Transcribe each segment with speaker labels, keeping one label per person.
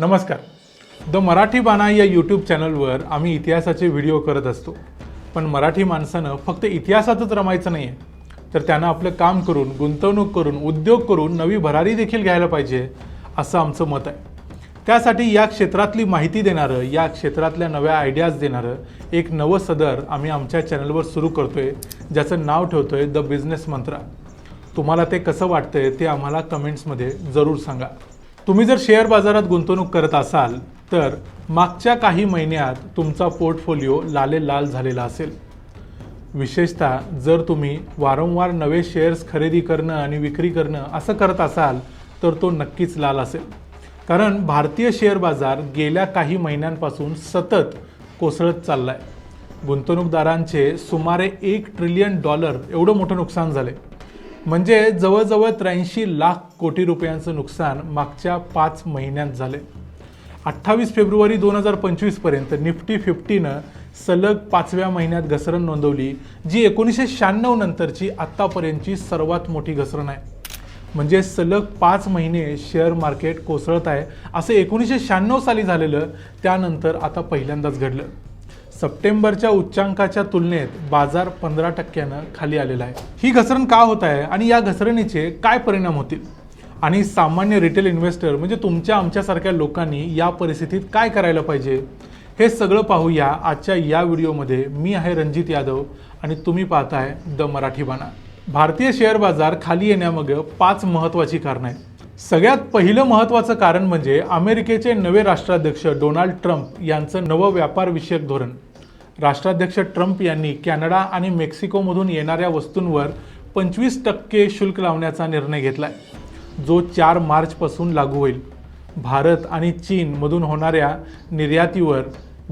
Speaker 1: नमस्कार. द मराठी बाणा या यूट्यूब चॅनलवर आम्ही इतिहासाचे व्हिडिओ करत असतो. पण मराठी माणसानं फक्त इतिहासातच रमायचं नाही आहे तर त्यानं आपलं काम करून गुंतवणूक करून उद्योग करून नवी भरारी देखील घ्यायला पाहिजे असं आमचं मत आहे. त्यासाठी या क्षेत्रातली माहिती देणारं या क्षेत्रातल्या नव्या आयडियाज देणारं एक नवं सदर आम्ही आमच्या चॅनलवर सुरू करतोय ज्याचं नाव ठेवतोय द बिझनेस मंत्रा. तुम्हाला ते कसं वाटतंय ते आम्हाला कमेंट्समध्ये जरूर सांगा. तुम्ही जर शेअर बाजारात गुंतवणूक करत असाल तर मागच्या काही महिन्यात तुमचा पोर्टफोलिओ लाले लाल झालेला असेल. विशेषतः जर तुम्ही वारंवार नवे शेअर्स खरेदी करणं आणि विक्री करणं असं करत असाल तर तो नक्कीच लाल असेल. कारण भारतीय शेअर बाजार गेल्या काही महिन्यांपासून सतत कोसळत चालला आहे गुंतवणूकदारांचे सुमारे एक ट्रिलियन डॉलर एवढं मोठं नुकसान झाले म्हणजे जवळजवळ त्र्याऐंशी लाख कोटी रुपयांचं नुकसान मागच्या पाच महिन्यात झाले. अठ्ठावीस फेब्रुवारी दोन हजार पंचवीसपर्यंत निफ्टी फिफ्टीनं सलग पाचव्या महिन्यात घसरण नोंदवली जी एकोणीसशे शहाण्णव नंतरची आत्तापर्यंतची सर्वात मोठी घसरण आहे. म्हणजे सलग पाच महिने शेअर मार्केट कोसळत आहे असं एकोणीसशे शहाण्णव साली झालेलं त्यानंतर आता पहिल्यांदाच घडलं. सप्टेंबरच्या उच्चांकाच्या तुलनेत बाजार पंधरा टक्क्यानं खाली आलेला आहे. ही घसरण का होत आहे आणि या घसरणीचे काय परिणाम होतील? आणि सामान्य रिटेल इन्व्हेस्टर म्हणजे तुमच्या आमच्यासारख्या लोकांनी या परिस्थितीत काय करायला पाहिजे? हे सगळं पाहूया आजच्या या व्हिडिओमध्ये. मी आहे रणजित यादव आणि तुम्ही पाहताय द मराठी बाणा. भारतीय शेअर बाजार खाली येण्यामागं पाच महत्त्वाची कारणं आहेत. सगळ्यात पहिलं महत्त्वाचं कारण म्हणजे अमेरिकेचे नवे राष्ट्राध्यक्ष डोनाल्ड ट्रम्प यांचं नवं व्यापारविषयक धोरण. राष्ट्राध्यक्ष ट्रम्प यांनी कॅनडा आणि मेक्सिकोमधून येणाऱ्या वस्तूंवर पंचवीस टक्के शुल्क लावण्याचा निर्णय घेतला आहे जो चार मार्चपासून लागू होईल. भारत आणि चीनमधून होणाऱ्या निर्यातीवर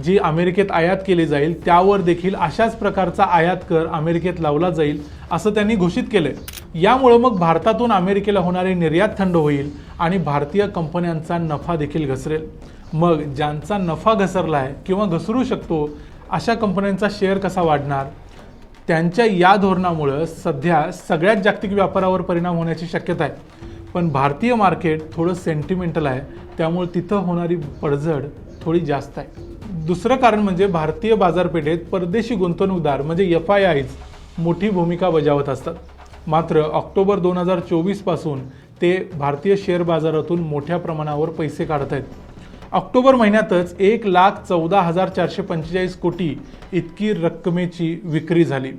Speaker 1: जी अमेरिकेत आयात केली जाईल त्यावर देखील अशाच प्रकारचा आयात कर अमेरिकेत लावला जाईल असं त्यांनी घोषित केलंय. यामुळं मग भारतातून अमेरिकेला होणारी निर्यात थंड होईल आणि भारतीय कंपन्यांचा नफा देखील घसरेल. मग ज्यांचा नफा घसरला आहे किंवा घसरू शकतो अशा कंपन्यांचा शेअर कसा वाढणार? त्यांच्या या धोरणामुळं सध्या सगळ्यात जागतिक व्यापारावर परिणाम होण्याची शक्यता आहे. पण भारतीय मार्केट थोडं सेंटिमेंटल आहे. त्यामुळे तिथं होणारी पडझड थोडी जास्त आहे. दुसरं कारण म्हणजे भारतीय बाजारपेठेत परदेशी गुंतवणूकदार म्हणजे एफ आय आयज मोठी भूमिका बजावत असतात. मात्र ऑक्टोबर दोन हजार चोवीसपासून ते भारतीय शेअर बाजारातून मोठ्या प्रमाणावर पैसे काढत आहेत. ऑक्टोबर महिन्यातच एक लाख चौदा हजार चारशे पंचेचाळीस कोटी इतकी रक्कमेची विक्री झाली.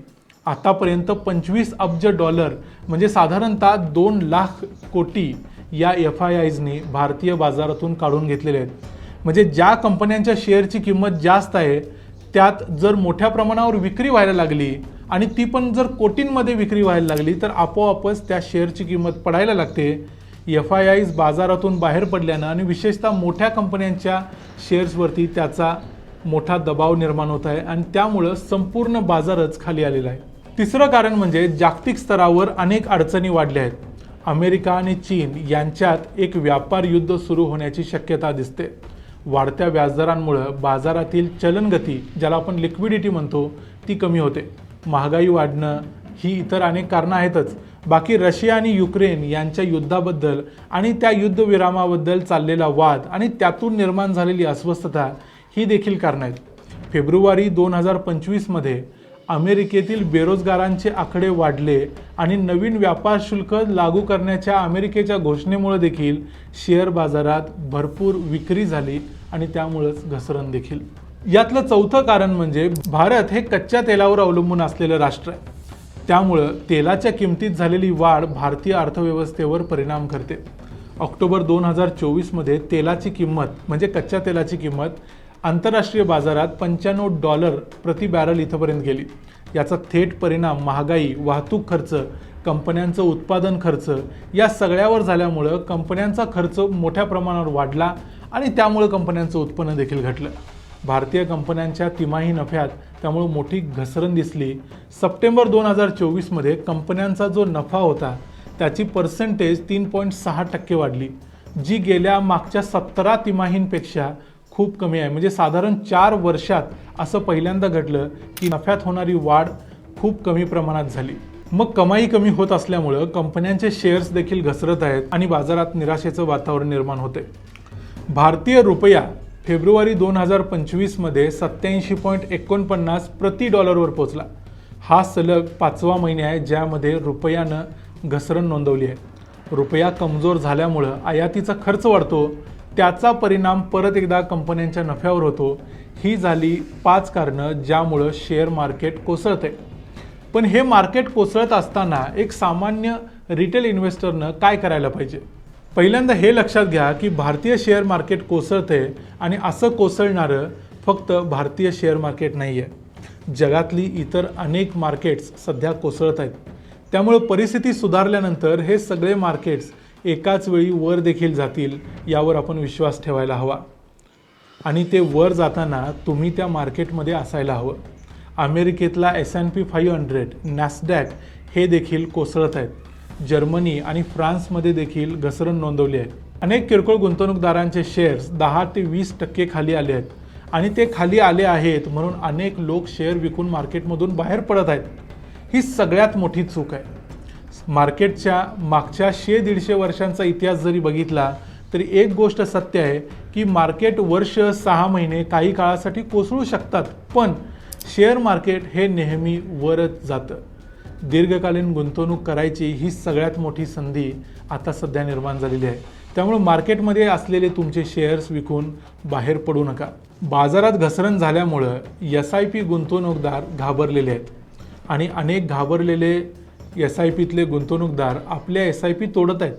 Speaker 1: आतापर्यंत पंचवीस अब्ज डॉलर म्हणजे साधारणतः दोन लाख कोटी या एफ आय आयजनी भारतीय बाजारातून काढून घेतलेले आहेत. म्हणजे ज्या कंपन्यांच्या शेअरची किंमत जास्त आहे त्यात जर मोठ्या प्रमाणावर विक्री व्हायला लागली आणि ती पण जर कोटींमध्ये विक्री व्हायला लागली तर आपोआपच त्या शेअरची किंमत पडायला लागते. एफ आय आयज बाजारातून बाहेर पडल्यानं आणि विशेषतः मोठ्या कंपन्यांच्या शेअर्सवरती त्याचा मोठा दबाव निर्माण होत आहे आणि त्यामुळं संपूर्ण बाजारच खाली आलेला आहे. तिसरं कारण म्हणजे जागतिक स्तरावर अनेक अडचणी वाढल्या आहेत. अमेरिका आणि चीन यांच्यात एक व्यापार युद्ध सुरू होण्याची शक्यता दिसते. वाढत्या व्याजदरांमुळं बाजारातील चलनगती ज्याला आपण लिक्विडिटी म्हणतो ती कमी होते. महागाई वाढणं ही इतर अनेक कारणं आहेतच बाकी रशिया आणि युक्रेन यांच्या युद्धाबद्दल आणि त्या युद्धविरामाबद्दल चाललेला वाद आणि त्यातून निर्माण झालेली अस्वस्थता ही देखील कारणं आहेत. फेब्रुवारी दोन हजार पंचवीसमध्ये अमेरिकेतील बेरोजगारांचे आकडे वाढले आणि नवीन व्यापार शुल्क लागू करण्याच्या अमेरिकेच्या घोषणेमुळे देखील शेअर बाजारात भरपूर विक्री झाली आणि त्यामुळंच घसरण देखील. यातलं चौथं कारण म्हणजे भारत हे कच्च्या तेलावर अवलंबून असलेलं राष्ट्र आहे. त्यामुळं तेलाच्या किमतीत झालेली वाढ भारतीय अर्थव्यवस्थेवर परिणाम करते. ऑक्टोबर दोन हजार चोवीसमध्ये तेलाची किंमत म्हणजे कच्च्या तेलाची किंमत आंतरराष्ट्रीय बाजारात पंच्याण्णव डॉलर प्रति बॅरल इथंपर्यंत गेली. याचा थेट परिणाम महागाई वाहतूक खर्च कंपन्यांचं उत्पादन खर्च या सगळ्यावर झाल्यामुळं कंपन्यांचा खर्च मोठ्या प्रमाणावर वाढला आणि त्यामुळं कंपन्यांचं उत्पन्न देखील घटलं. भारतीय कंपन्यांच्या तिमाही नफ्यात त्यामुळे मोठी घसरण दिसली. सप्टेंबर दोन हजार चोवीसमध्ये कंपन्यांचा जो नफा होता त्याची पर्सेंटेज तीन पॉईंट सहा टक्के वाढली जी गेल्या मागच्या सतरा तिमाहींपेक्षा खूप कमी आहे. म्हणजे साधारण चार वर्षात असं पहिल्यांदा घडलं की नफ्यात होणारी वाढ खूप कमी प्रमाणात झाली. मग कमाई कमी होत असल्यामुळं कंपन्यांचे शेअर्स देखील घसरत आहेत आणि बाजारात निराशेचं वातावरण निर्माण होते भारतीय रुपया फेब्रुवारी दोन हजार पंचवीसमध्ये सत्याऐंशी पॉईंट एकोणपन्नास प्रति डॉलरवर पोहोचला. हा सलग पाचवा महिने आहे ज्यामध्ये रुपयानं घसरण नोंदवली आहे. रुपया कमजोर झाल्यामुळं आयातीचा खर्च वाढतो त्याचा परिणाम परत एकदा कंपन्यांच्या नफ्यावर होतो. ही झाली पाच कारणं ज्यामुळं शेअर मार्केट कोसळते पण हे मार्केट कोसळत असताना एक सामान्य रिटेल इन्व्हेस्टरनं काय करायला पाहिजे? पहिल्यांदा हे लक्षात घ्या की भारतीय शेअर मार्केट कोसळते आणि असं कोसळणारं फक्त भारतीय शेअर मार्केट नाही आहे जगातली इतर अनेक मार्केट्स सध्या कोसळत आहेत. त्यामुळे परिस्थिती सुधारल्यानंतर हे सगळे मार्केट्स एकाच वेळी वर देखील जातील यावर आपण विश्वास ठेवायला हवा. आणि ते वर जाताना तुम्ही त्या मार्केटमध्ये असायला हवं. अमेरिकेतला S N P five hundred Nasdaq हे देखील कोसळत आहेत. जर्मनी आणि फ्रान्समध्ये देखील घसरण नोंदवली आहे. अनेक किरकोळ गुंतवणूकदारांचे शेअर्स दहा ते वीस टक्के खाली आले आहेत. आणि ते खाली आले आहेत म्हणून अनेक लोक शेअर विकून मार्केटमधून बाहेर पडत आहेत. ही सगळ्यात मोठी चूक आहे. मार्केटच्या मागच्या शे दीडशे वर्षांचा इतिहास जरी बघितला तरी एक गोष्ट सत्य आहे की मार्केट वर्ष सहा महिने काही काळासाठी कोसळू शकतात पण शेअर मार्केट हे नेहमी वरच जातं. दीर्घकालीन गुंतवणूक करायची ही सगळ्यात मोठी संधी आता सध्या निर्माण झालेली आहे. त्यामुळे मार्केटमध्ये असलेले तुमचे शेअर्स विकून बाहेर पडू नका. बाजारात घसरण झाल्यामुळं एस आय पी गुंतवणूकदार घाबरलेले आहेत. आणि अनेक घाबरलेले एस आय पीतले गुंतवणूकदार आपल्या एस आय पी तोडत आहेत.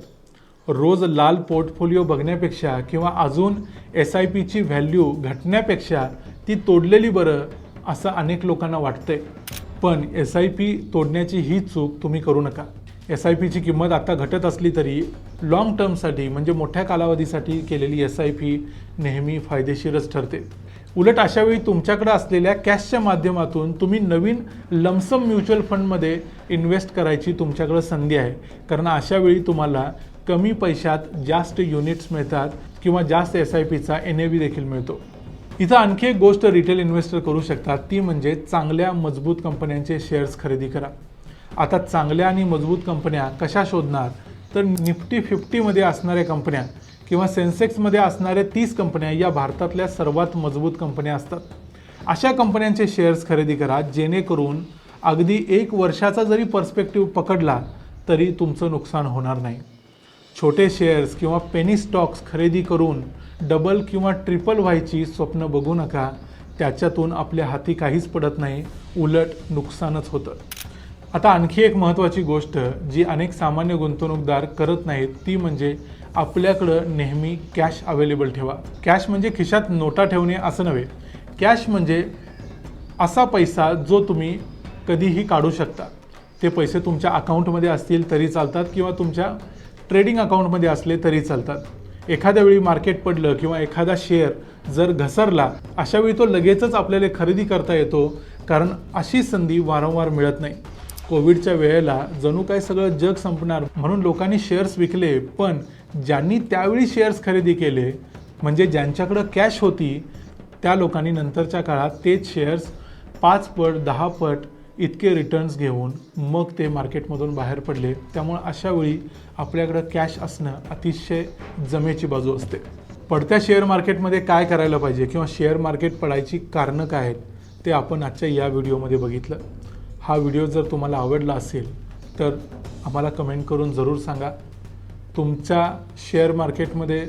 Speaker 1: रोज लाल पोर्टफोलिओ बघण्यापेक्षा किंवा अजून एस आय पीची व्हॅल्यू घटण्यापेक्षा ती तोडलेली बरं असं अनेक लोकांना वाटतंय. पण एस आय पी तोडण्याची ही चूक तुम्ही करू नका. एस आय पीची किंमत आता घटत असली तरी लाँग टर्मसाठी म्हणजे मोठ्या कालावधीसाठी केलेली एस आय पी नेहमी फायदेशीरच ठरते. उलट अशावेळी तुमच्याकडे असलेल्या कॅशच्या माध्यमातून तुम्ही नवीन लमसम म्युच्युअल फंडमध्ये इन्व्हेस्ट करायची तुमच्याकडे संधी आहे. कारण अशावेळी तुम्हाला कमी पैशात जास्त युनिट्स मिळतात किंवा जास्त एस आय पीचा एन ए व्ही देखील मिळतो. इथं आणखी एक गोष्ट रिटेल इन्व्हेस्टर करू शकतात. ती म्हणजे चांगल्या मजबूत कंपन्यांचे शेअर्स खरेदी करा. आता चांगल्या आणि मजबूत कंपन्या कशा शोधणार? तर निफ्टी फिफ्टीमध्ये असणाऱ्या कंपन्या किंवा सेन्सेक्समध्ये असणाऱ्या तीस कंपन्या या भारतातल्या सर्वात मजबूत कंपन्या असतात. अशा कंपन्यांचे शेअर्स खरेदी करा जेणेकरून अगदी एक वर्षाचा जरी पर्स्पेक्टिव्ह पकडला तरी तुमचं नुकसान होणार नाही. छोटे शेअर्स किंवा पेनी स्टॉक्स खरेदी करून डबल किंवा ट्रिपल व्हायची स्वप्न बघू नका. त्याच्यातून आपल्या हाती काहीच पडत नाही. उलट नुकसानच होतं. आता आणखी एक महत्त्वाची गोष्ट जी अनेक सामान्य गुंतवणूकदार करत नाहीत ती म्हणजे आपल्याकडं नेहमी कॅश अवेलेबल ठेवा. कॅश म्हणजे खिशात नोटा ठेवणे असं नव्हे. कॅश म्हणजे असा पैसा जो तुम्ही कधीही काढू शकता. ते पैसे तुमच्या अकाउंटमध्ये असतील तरी चालतात किंवा तुमच्या ट्रेडिंग अकाउंटमध्ये असले तरी चालतात. एखाद्या वेळी मार्केट पडलं किंवा एखादा शेअर जर घसरला अशा वेळी तो लगेचच आपल्याला खरेदी करता येतो कारण अशी संधी वारंवार मिळत नाही. कोविडच्या वेळेला जणू काय सगळं जग संपणार म्हणून लोकांनी शेअर्स विकले पण ज्यांनी त्यावेळी शेअर्स खरेदी केले म्हणजे ज्यांच्याकडं कॅश होती त्या लोकांनी नंतरच्या काळात तेच शेअर्स पाच पट दहा पट इतके रिटर्न्स घेऊन मग ते मार्केटमधून बाहेर पडले. त्यामुळं अशा वेळी आपल्याकडं कॅश असणं अतिशय जमेची बाजू असते. पडत्या शेअर मार्केटमध्ये काय करायला पाहिजे किंवा शेअर मार्केट पडायची कारणं काय आहेत ते आपण आजच्या या व्हिडिओमध्ये बघितलं. हा व्हिडिओ जर तुम्हाला आवडला असेल तर आम्हाला कमेंट करून जरूर सांगा. तुमच्या शेअर मार्केटमध्ये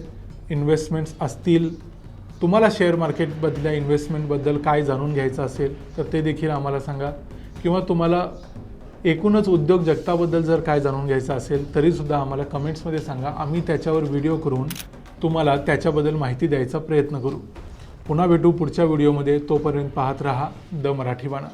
Speaker 1: इन्व्हेस्टमेंट्स असतील तुम्हाला शेअर मार्केटबद्दल इन्व्हेस्टमेंटबद्दल काय जाणून घ्यायचं असेल तर ते देखील आम्हाला सांगा. किंवा तुम्हाला एकूणच उद्योग जगताबद्दल जर काय जाणून घ्यायचं असेल तरीसुद्धा आम्हाला कमेंट्समध्ये सांगा. आम्ही त्याच्यावर व्हिडिओ करून तुम्हाला त्याच्याबद्दल माहिती द्यायचा प्रयत्न करू. पुन्हा भेटू पुढच्या व्हिडिओमध्ये. तोपर्यंत पाहत रहा द मराठी बाणा